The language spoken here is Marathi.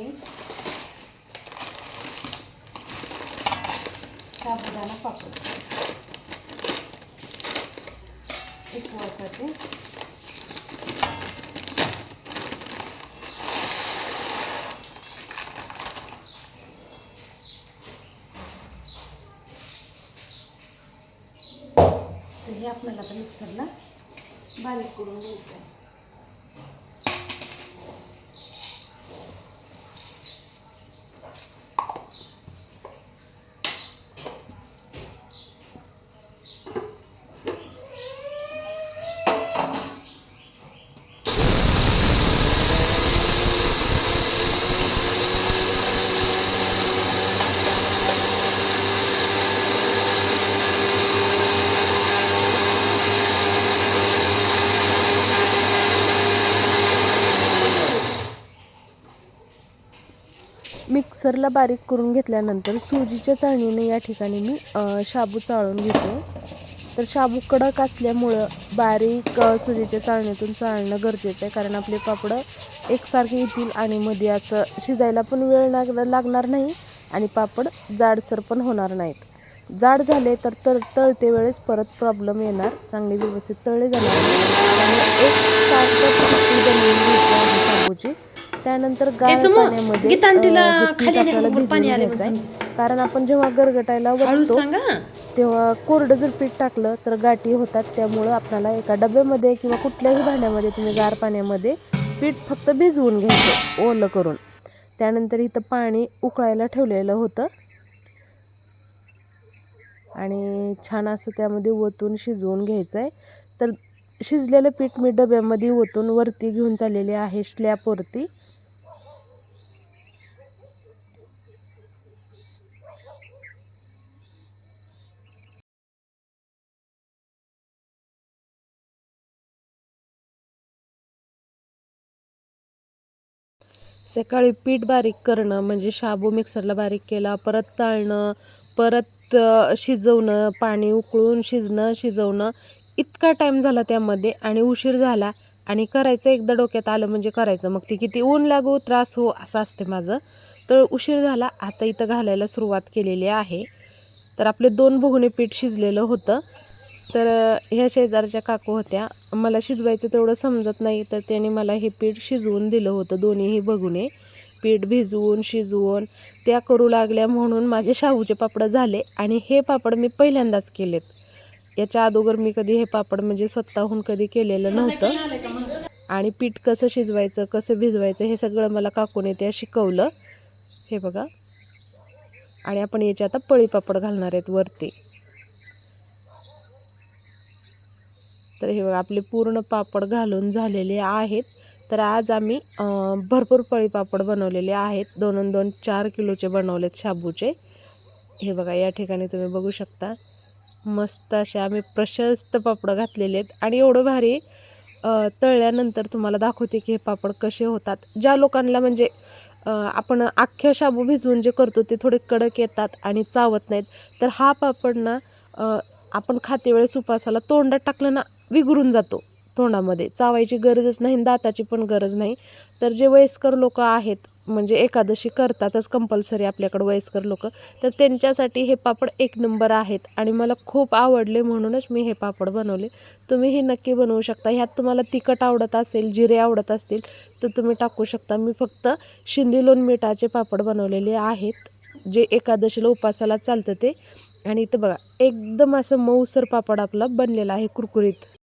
आहे. साबुदाणा पापड उपवासाचे तर हे आपल्याला आता मिक्सरला बारीक करून घ्यायचं आहे. मिक्सरला बारीक करून घेतल्यानंतर सुजीच्या चाळणीने या ठिकाणी मी शाबू चाळून घेते. तर शाबू कडक असल्यामुळं बारीक सुजीच्या चाळणीतून चाळणं गरजेचं आहे. कारण आपले पापडं एकसारखे येतील आणि मध्ये असं शिजायला पण वेळ लाग लागणार नाही आणि पापड जाडसर पण होणार नाहीत. जाड झाले तर तर तळते वेळेस परत प्रॉब्लेम येणार. चांगले व्यवस्थित तळले जाणार. नाही. एक सारखं बनवून घ्यायचं आहे शाबूची. त्यानंतर गार पाण्यामध्ये पाणी आले. कारण आपण जेव्हा गरगटायला हं. तेव्हा कोरडं जर पीठ टाकलं तर गाठी होतात. त्यामुळं आपल्याला एका डब्यामध्ये किंवा कुठल्याही भांड्यामध्ये तुम्ही गार पाण्यामध्ये पीठ फक्त भिजवून घ्यायचं ओलं करून. त्यानंतर इथं पाणी उकळायला ठेवलेलं होतं. आणि छान असं त्यामध्ये ओतून शिजवून घ्यायचं आहे तर शिजलेलं पीठ मी डब्यामध्ये ओतून वरती घेऊन चाललेले आहे स्लॅपवरती. सकाळी पीठ बारीक करणं म्हणजे शाबू मिक्सरला बारीक केला परत तळणं परत शिजवणं पाणी उकळून शिजणं शिजवणं इतका टाईम झाला त्यामध्ये आणि उशीर झाला आणि करायचं एकदा डोक्यात आलं म्हणजे करायचं. मग ते किती ऊन लागू त्रास हो असं असते माझं. तर उशीर झाला आता इथं घालायला सुरुवात केलेली आहे. तर आपले दोन भोगणे पीठ शिजलेलं होतं. तर ह्या शेजारच्या काकू होत्या. मला शिजवायचं तेवढं समजत नाही तर त्याने मला हे पीठ शिजवून दिलं होतं. दोन्हीही बघूने पीठ भिजवून शिजवून त्या करू लागल्या म्हणून माझे शाहूचे पापड झाले आणि हे पापड मी पहिल्यांदाच केलेत. याच्या अगोदर मी कधी हे पापड म्हणजे स्वतःहून कधी केलेलं नव्हतं. आणि पीठ कसं शिजवायचं कसं भिजवायचं हे सगळं मला काकूने त्या शिकवलं. हे बघा. आणि आपण याचे आता पळी पापड घालणार आहेत वरती. तर हे बघा आपले पूर्ण पापड घालून झालेले आहेत. तर आज आम्ही भरपूर पळी पापड बनवलेले आहेत. दोन दोन चार किलोचे बनवलेत शाबूचे. हे बघा या ठिकाणी तुम्ही बघू शकता. मस्त असे आम्ही प्रशस्त पापड घातलेले आहेत. आणि एवढं भारी तळल्यानंतर तुम्हाला दाखवते की हे पापड कसे होतात. ज्या लोकांना म्हणजे आपण अख्ख्या शाबू भिजवून जे करतो ते थोडे कडक येतात आणि चावत नाहीत. तर हा पापड ना आपण खाते वेळेस उपासाला तोंडात टाकलं ना विघरून जातो तोंडामध्ये. चावायची गरजच नाही दाताची पण गरज नाही. तर जे वयस्कर लोक आहेत म्हणजे एकादशी करतातच कंपल्सरी आपल्याकडं वयस्कर लोक तर त्यांच्यासाठी हे पापड एक नंबर आहेत. आणि मला खूप आवडले म्हणूनच मी हे पापड बनवले. तुम्हीही नक्की बनवू शकता. ह्यात तुम्हाला तिखट आवडत असेल जिरे आवडत असतील तर तुम्ही टाकू शकता. मी फक्त शिंदी लोण मिठाचे पापड बनवलेले आहेत. जे एकादशीला उपासाला चालतं ते. आणि इथं बघा एकदम असं मऊसर पापड आपला बनलेला आहे कुरकुरीत.